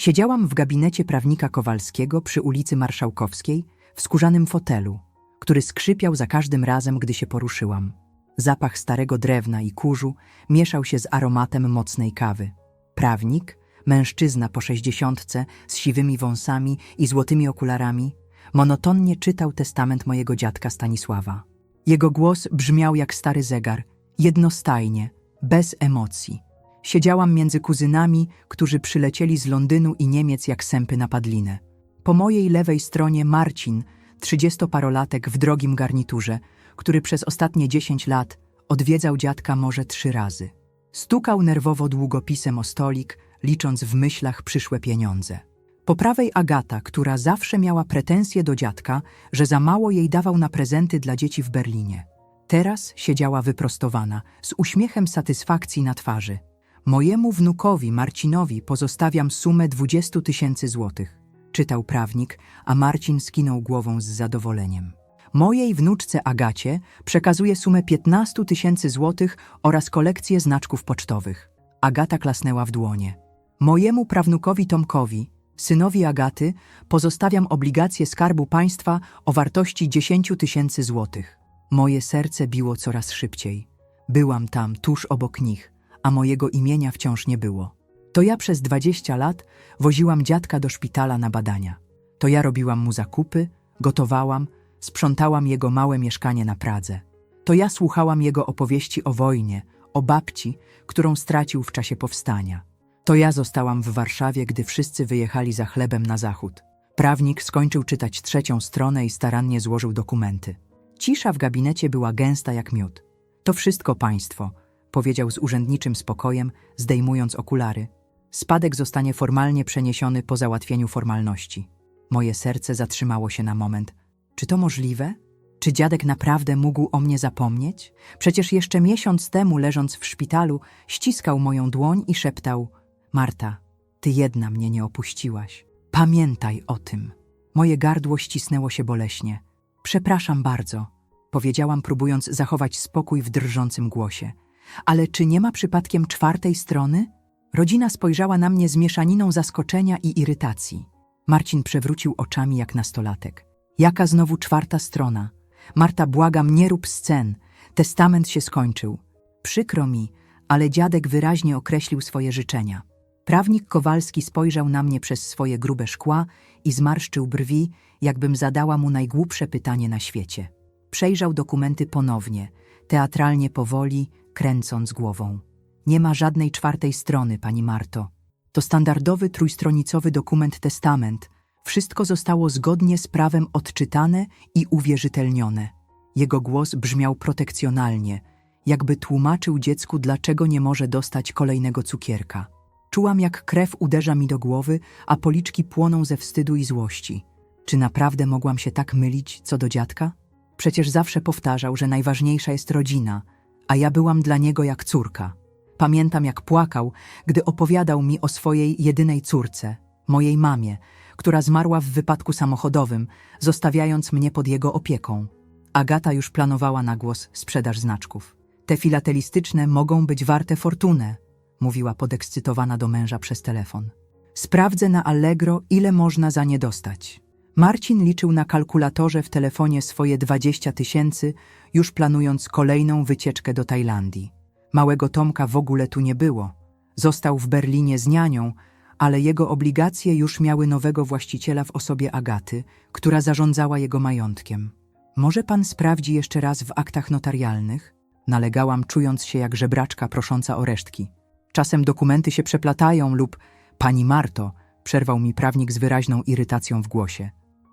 Siedziałam w gabinecie prawnika Kowalskiego przy ulicy Marszałkowskiej w skórzanym fotelu, który skrzypiał za każdym razem, gdy się poruszyłam. Zapach starego drewna i kurzu mieszał się z aromatem mocnej kawy. Prawnik, mężczyzna po sześćdziesiątce z siwymi wąsami i złotymi okularami, monotonnie czytał testament mojego dziadka Stanisława. Jego głos brzmiał jak stary zegar, jednostajnie, bez emocji. Siedziałam między kuzynami, którzy przylecieli z Londynu i Niemiec jak sępy na padlinę. Po mojej lewej stronie Marcin, trzydziestoparolatek w drogim garniturze, który przez ostatnie dziesięć lat odwiedzał dziadka może trzy razy. Stukał nerwowo długopisem o stolik, licząc w myślach przyszłe pieniądze. Po prawej Agata, która zawsze miała pretensje do dziadka, że za mało jej dawał na prezenty dla dzieci w Berlinie. Teraz siedziała wyprostowana, z uśmiechem satysfakcji na twarzy. Mojemu wnukowi, Marcinowi, pozostawiam sumę 20 tysięcy złotych, czytał prawnik, a Marcin skinął głową z zadowoleniem. Mojej wnuczce Agacie przekazuję sumę 15 tysięcy złotych oraz kolekcję znaczków pocztowych. Agata klasnęła w dłonie. Mojemu prawnukowi Tomkowi, synowi Agaty, pozostawiam obligacje Skarbu Państwa o wartości 10 tysięcy złotych. Moje serce biło coraz szybciej. Byłam tam, tuż obok nich, a mojego imienia wciąż nie było. To ja przez 20 lat woziłam dziadka do szpitala na badania. To ja robiłam mu zakupy, gotowałam, sprzątałam jego małe mieszkanie na Pradze. To ja słuchałam jego opowieści o wojnie, o babci, którą stracił w czasie powstania. To ja zostałam w Warszawie, gdy wszyscy wyjechali za chlebem na zachód. Prawnik skończył czytać trzecią stronę i starannie złożył dokumenty. Cisza w gabinecie była gęsta jak miód. To wszystko państwo, powiedział z urzędniczym spokojem, zdejmując okulary. Spadek zostanie formalnie przeniesiony po załatwieniu formalności. Moje serce zatrzymało się na moment. Czy to możliwe? Czy dziadek naprawdę mógł o mnie zapomnieć? Przecież jeszcze miesiąc temu, leżąc w szpitalu, ściskał moją dłoń i szeptał: Marta, ty jedna mnie nie opuściłaś. Pamiętaj o tym. Moje gardło ścisnęło się boleśnie. Przepraszam bardzo, powiedziałam, próbując zachować spokój w drżącym głosie. Ale czy nie ma przypadkiem czwartej strony? Rodzina spojrzała na mnie z mieszaniną zaskoczenia i irytacji. Marcin przewrócił oczami jak nastolatek. Jaka znowu czwarta strona? Marta, błagam, nie rób scen. Testament się skończył. Przykro mi, ale dziadek wyraźnie określił swoje życzenia. Prawnik Kowalski spojrzał na mnie przez swoje grube szkła i zmarszczył brwi, jakbym zadała mu najgłupsze pytanie na świecie. Przejrzał dokumenty ponownie, teatralnie powoli, kręcąc głową. Nie ma żadnej czwartej strony, pani Marto. To standardowy trójstronicowy dokument testament. Wszystko zostało zgodnie z prawem odczytane i uwierzytelnione. Jego głos brzmiał protekcjonalnie, jakby tłumaczył dziecku, dlaczego nie może dostać kolejnego cukierka. Czułam, jak krew uderza mi do głowy, a policzki płoną ze wstydu i złości. Czy naprawdę mogłam się tak mylić co do dziadka? Przecież zawsze powtarzał, że najważniejsza jest rodzina, a ja byłam dla niego jak córka. Pamiętam, jak płakał, gdy opowiadał mi o swojej jedynej córce, mojej mamie, która zmarła w wypadku samochodowym, zostawiając mnie pod jego opieką. Agata już planowała na głos sprzedaż znaczków. Te filatelistyczne mogą być warte fortunę, mówiła podekscytowana do męża przez telefon. Sprawdzę na Allegro, ile można za nie dostać. Marcin liczył na kalkulatorze w telefonie swoje 20 tysięcy, już planując kolejną wycieczkę do Tajlandii. Małego Tomka w ogóle tu nie było. Został w Berlinie z nianią, ale jego obligacje już miały nowego właściciela w osobie Agaty, która zarządzała jego majątkiem. Może pan sprawdzi jeszcze raz w aktach notarialnych? Nalegałam, czując się jak żebraczka prosząca o resztki. Czasem dokumenty się przeplatają lub pani Marto, przerwał mi prawnik z wyraźną irytacją w głosie.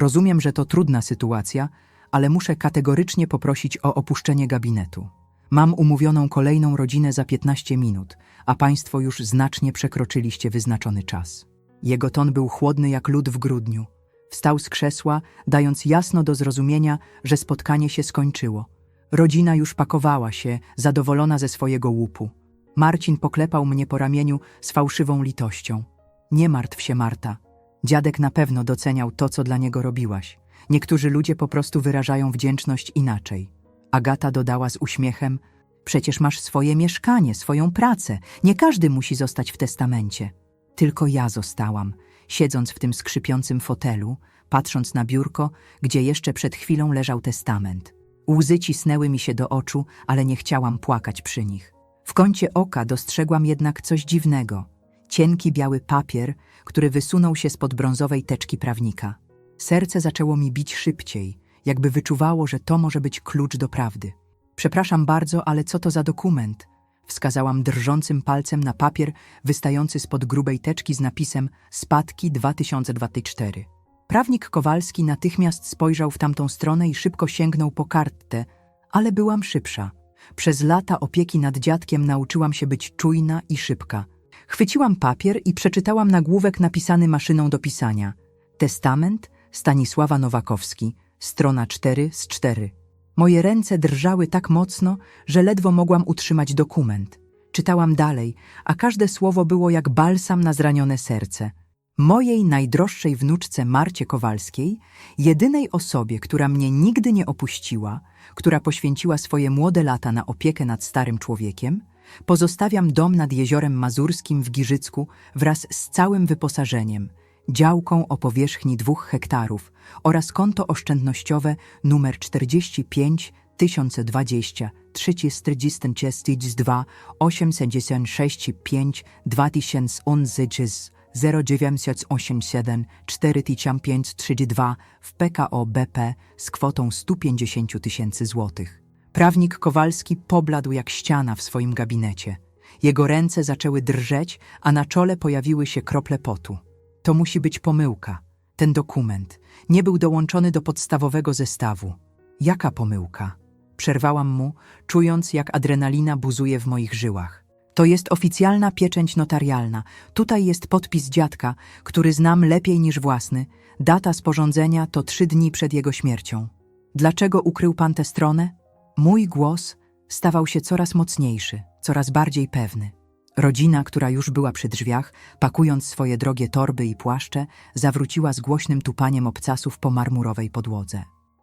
Rozumiem, że to trudna sytuacja, ale muszę kategorycznie poprosić o opuszczenie gabinetu. Mam umówioną kolejną rodzinę za 15 minut, a państwo już znacznie przekroczyliście wyznaczony czas. Jego ton był chłodny jak lód w grudniu. Wstał z krzesła, dając jasno do zrozumienia, że spotkanie się skończyło. Rodzina już pakowała się, zadowolona ze swojego łupu. Marcin poklepał mnie po ramieniu z fałszywą litością. Nie martw się, Marta. Dziadek na pewno doceniał to, co dla niego robiłaś. Niektórzy ludzie po prostu wyrażają wdzięczność inaczej. Agata dodała z uśmiechem: Przecież masz swoje mieszkanie, swoją pracę. Nie każdy musi zostać w testamencie. Tylko ja zostałam siedząc w tym skrzypiącym fotelu, patrząc na biurko, gdzie jeszcze przed chwilą leżał testament. Łzy cisnęły mi się do oczu, ale nie chciałam płakać przy nich. W kącie oka dostrzegłam jednak coś dziwnego. Cienki biały papier, który wysunął się spod brązowej teczki prawnika. Serce zaczęło mi bić szybciej, jakby wyczuwało, że to może być klucz do prawdy. Przepraszam bardzo, ale co to za dokument? Wskazałam drżącym palcem na papier wystający spod grubej teczki z napisem Spadki 2024. Prawnik Kowalski natychmiast spojrzał w tamtą stronę i szybko sięgnął po kartę, ale byłam szybsza. Przez lata opieki nad dziadkiem nauczyłam się być czujna i szybka. Chwyciłam papier i przeczytałam nagłówek napisany maszyną do pisania. Testament Stanisława Nowakowski, strona 4 z 4. Moje ręce drżały tak mocno, że ledwo mogłam utrzymać dokument. Czytałam dalej, a każde słowo było jak balsam na zranione serce. Mojej najdroższej wnuczce Marcie Kowalskiej, jedynej osobie, która mnie nigdy nie opuściła, która poświęciła swoje młode lata na opiekę nad starym człowiekiem, pozostawiam dom nad jeziorem Mazurskim w Giżycku wraz z całym wyposażeniem, działką o powierzchni dwóch hektarów oraz konto oszczędnościowe numer 45 1020 342 865 2011 0987 4532 w PKO BP z kwotą 150 tysięcy złotych. Prawnik Kowalski pobladł jak ściana w swoim gabinecie. Jego ręce zaczęły drżeć, a na czole pojawiły się krople potu. To musi być pomyłka. Ten dokument nie był dołączony do podstawowego zestawu. Jaka pomyłka? Przerwałam mu, czując jak adrenalina buzuje w moich żyłach. To jest oficjalna pieczęć notarialna. Tutaj jest podpis dziadka, który znam lepiej niż własny. Data sporządzenia to trzy dni przed jego śmiercią. Dlaczego ukrył pan tę stronę? Mój głos stawał się coraz mocniejszy, coraz bardziej pewny. Rodzina, która już była przy drzwiach, pakując swoje drogie torby i płaszcze, zawróciła z głośnym tupaniem obcasów po marmurowej podłodze.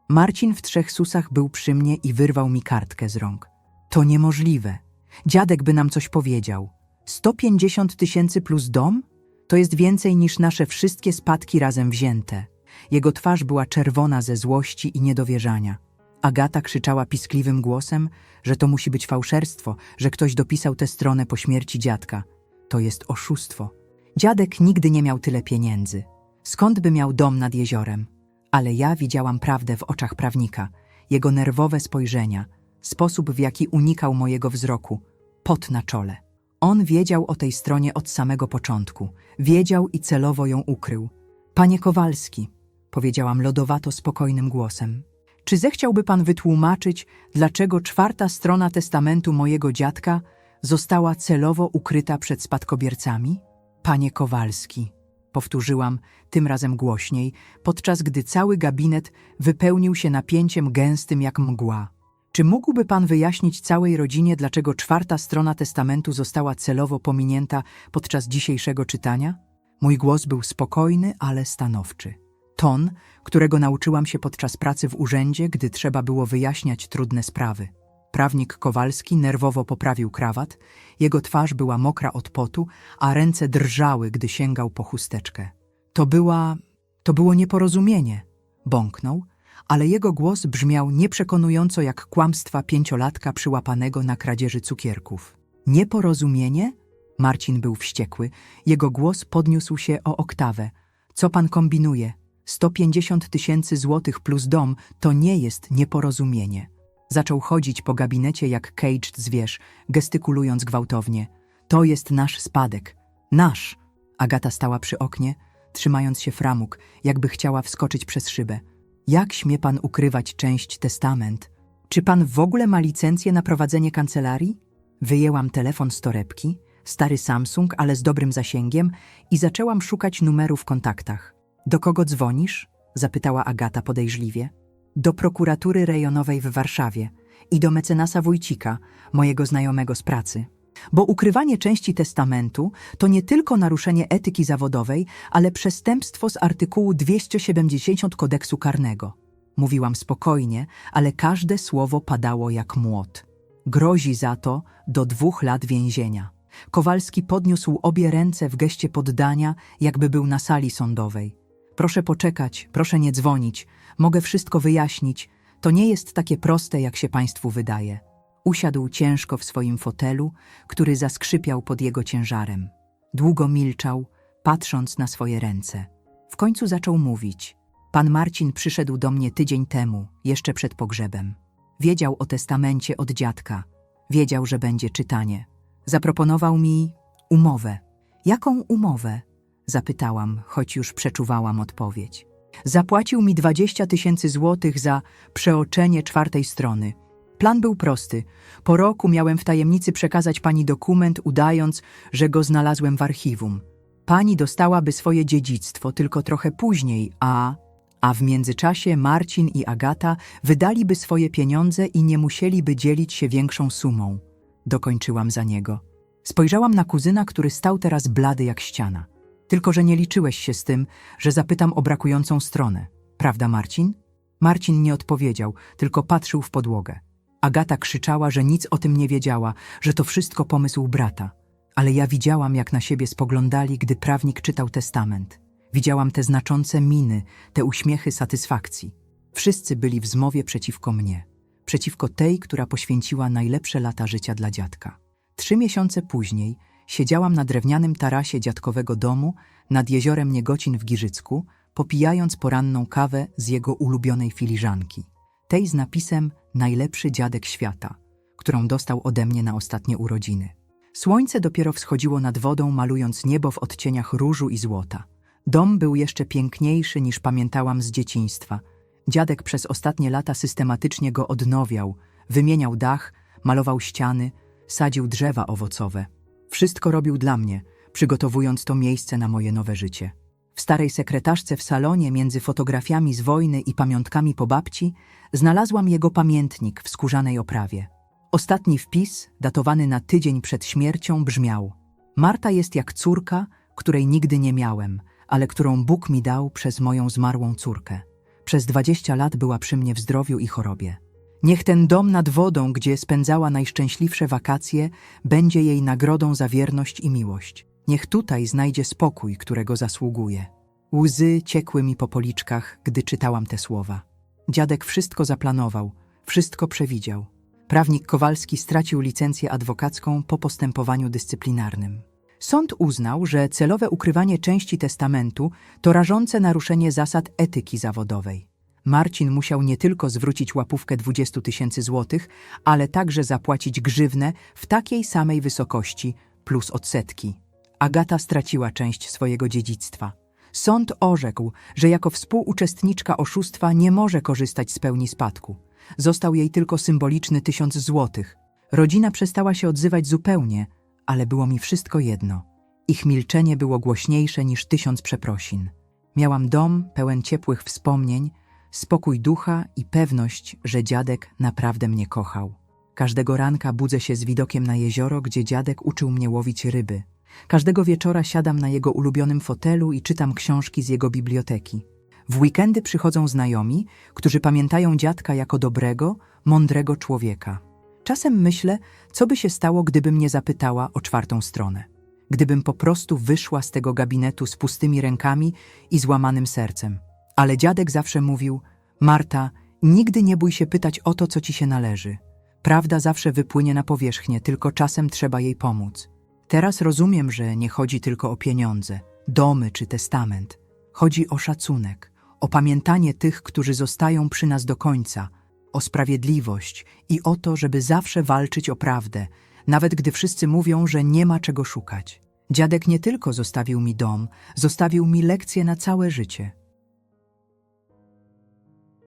Marcin w trzech susach był przy mnie i wyrwał mi kartkę z rąk. To niemożliwe. Dziadek by nam coś powiedział. 150 tysięcy plus dom? To jest więcej niż nasze wszystkie spadki razem wzięte. Jego twarz była czerwona ze złości i niedowierzania. Agata krzyczała piskliwym głosem, że to musi być fałszerstwo, że ktoś dopisał tę stronę po śmierci dziadka. To jest oszustwo. Dziadek nigdy nie miał tyle pieniędzy. Skąd by miał dom nad jeziorem? Ale ja widziałam prawdę w oczach prawnika, jego nerwowe spojrzenia, sposób w jaki unikał mojego wzroku, pot na czole. On wiedział o tej stronie od samego początku, wiedział i celowo ją ukrył. Panie Kowalski, powiedziałam lodowato spokojnym głosem, czy zechciałby pan wytłumaczyć, dlaczego czwarta strona testamentu mojego dziadka została celowo ukryta przed spadkobiercami? Panie Kowalski, powtórzyłam, tym razem głośniej, podczas gdy cały gabinet wypełnił się napięciem gęstym jak mgła. Czy mógłby pan wyjaśnić całej rodzinie, dlaczego czwarta strona testamentu została celowo pominięta podczas dzisiejszego czytania? Mój głos był spokojny, ale stanowczy. Ton, którego nauczyłam się podczas pracy w urzędzie, gdy trzeba było wyjaśniać trudne sprawy. Prawnik Kowalski nerwowo poprawił krawat, jego twarz była mokra od potu, a ręce drżały, gdy sięgał po chusteczkę. To była... to było nieporozumienie, bąknął, ale jego głos brzmiał nieprzekonująco jak kłamstwa pięciolatka przyłapanego na kradzieży cukierków. Nieporozumienie? Marcin był wściekły. Jego głos podniósł się o oktawę. Co pan kombinuje? 150 tysięcy złotych plus dom to nie jest nieporozumienie. Zaczął chodzić po gabinecie jak caged zwierz, gestykulując gwałtownie. To jest nasz spadek. Nasz! Agata stała przy oknie, trzymając się framug, jakby chciała wskoczyć przez szybę. Jak śmie pan ukrywać część testament? Czy pan w ogóle ma licencję na prowadzenie kancelarii? Wyjęłam telefon z torebki, stary Samsung, ale z dobrym zasięgiem i zaczęłam szukać numeru w kontaktach. Do kogo dzwonisz? zapytała Agata podejrzliwie. Do prokuratury rejonowej w Warszawie i do mecenasa Wójcika, mojego znajomego z pracy. Bo ukrywanie części testamentu to nie tylko naruszenie etyki zawodowej, ale przestępstwo z artykułu 270 kodeksu karnego. Mówiłam spokojnie, ale każde słowo padało jak młot. Grozi za to do dwóch lat więzienia. Kowalski podniósł obie ręce w geście poddania, jakby był na sali sądowej. Proszę poczekać, proszę nie dzwonić, mogę wszystko wyjaśnić. To nie jest takie proste, jak się państwu wydaje. Usiadł ciężko w swoim fotelu, który zaskrzypiał pod jego ciężarem. Długo milczał, patrząc na swoje ręce. W końcu zaczął mówić. Pan Marcin przyszedł do mnie tydzień temu, jeszcze przed pogrzebem. Wiedział o testamencie od dziadka. Wiedział, że będzie czytanie. Zaproponował mi umowę. Jaką umowę? Zapytałam, choć już przeczuwałam odpowiedź. Zapłacił mi 20 tysięcy złotych za przeoczenie czwartej strony. Plan był prosty. Po roku miałem w tajemnicy przekazać pani dokument, udając, że go znalazłem w archiwum. Pani dostałaby swoje dziedzictwo tylko trochę później, a... A w międzyczasie Marcin i Agata wydaliby swoje pieniądze i nie musieliby dzielić się większą sumą. Dokończyłam za niego. Spojrzałam na kuzyna, który stał teraz blady jak ściana. Tylko, że nie liczyłeś się z tym, że zapytam o brakującą stronę. Prawda, Marcin? Marcin nie odpowiedział, tylko patrzył w podłogę. Agata krzyczała, że nic o tym nie wiedziała, że to wszystko pomysł brata. Ale ja widziałam, jak na siebie spoglądali, gdy prawnik czytał testament. Widziałam te znaczące miny, te uśmiechy satysfakcji. Wszyscy byli w zmowie przeciwko mnie. Przeciwko tej, która poświęciła najlepsze lata życia dla dziadka. Trzy miesiące później siedziałam na drewnianym tarasie dziadkowego domu nad jeziorem Niegocin w Giżycku, popijając poranną kawę z jego ulubionej filiżanki. Tej z napisem Najlepszy dziadek świata, którą dostał ode mnie na ostatnie urodziny. Słońce dopiero wschodziło nad wodą, malując niebo w odcieniach różu i złota. Dom był jeszcze piękniejszy niż pamiętałam z dzieciństwa. Dziadek przez ostatnie lata systematycznie go odnowiał, wymieniał dach, malował ściany, sadził drzewa owocowe. Wszystko robił dla mnie, przygotowując to miejsce na moje nowe życie. W starej sekretarze w salonie między fotografiami z wojny i pamiątkami po babci znalazłam jego pamiętnik w skórzanej oprawie. Ostatni wpis, datowany na tydzień przed śmiercią, brzmiał: Marta jest jak córka, której nigdy nie miałem, ale którą Bóg mi dał przez moją zmarłą córkę. Przez dwadzieścia lat była przy mnie w zdrowiu i chorobie. Niech ten dom nad wodą, gdzie spędzała najszczęśliwsze wakacje, będzie jej nagrodą za wierność i miłość. Niech tutaj znajdzie spokój, którego zasługuje. Łzy ciekły mi po policzkach, gdy czytałam te słowa. Dziadek wszystko zaplanował, wszystko przewidział. Prawnik Kowalski stracił licencję adwokacką po postępowaniu dyscyplinarnym. Sąd uznał, że celowe ukrywanie części testamentu to rażące naruszenie zasad etyki zawodowej. Marcin musiał nie tylko zwrócić łapówkę 20 tysięcy złotych, ale także zapłacić grzywnę w takiej samej wysokości plus odsetki. Agata straciła część swojego dziedzictwa. Sąd orzekł, że jako współuczestniczka oszustwa nie może korzystać z pełni spadku. Został jej tylko symboliczny tysiąc złotych. Rodzina przestała się odzywać zupełnie, ale było mi wszystko jedno. Ich milczenie było głośniejsze niż tysiąc przeprosin. Miałam dom pełen ciepłych wspomnień, spokój ducha i pewność, że dziadek naprawdę mnie kochał. Każdego ranka budzę się z widokiem na jezioro, gdzie dziadek uczył mnie łowić ryby. Każdego wieczora siadam na jego ulubionym fotelu i czytam książki z jego biblioteki. W weekendy przychodzą znajomi, którzy pamiętają dziadka jako dobrego, mądrego człowieka. Czasem myślę, co by się stało, gdybym mnie zapytała o czwartą stronę. Gdybym po prostu wyszła z tego gabinetu z pustymi rękami i złamanym sercem. Ale dziadek zawsze mówił: Marta, nigdy nie bój się pytać o to, co ci się należy. Prawda zawsze wypłynie na powierzchnię, tylko czasem trzeba jej pomóc. Teraz rozumiem, że nie chodzi tylko o pieniądze, domy czy testament. Chodzi o szacunek, o pamiętanie tych, którzy zostają przy nas do końca, o sprawiedliwość i o to, żeby zawsze walczyć o prawdę, nawet gdy wszyscy mówią, że nie ma czego szukać. Dziadek nie tylko zostawił mi dom, zostawił mi lekcję na całe życie.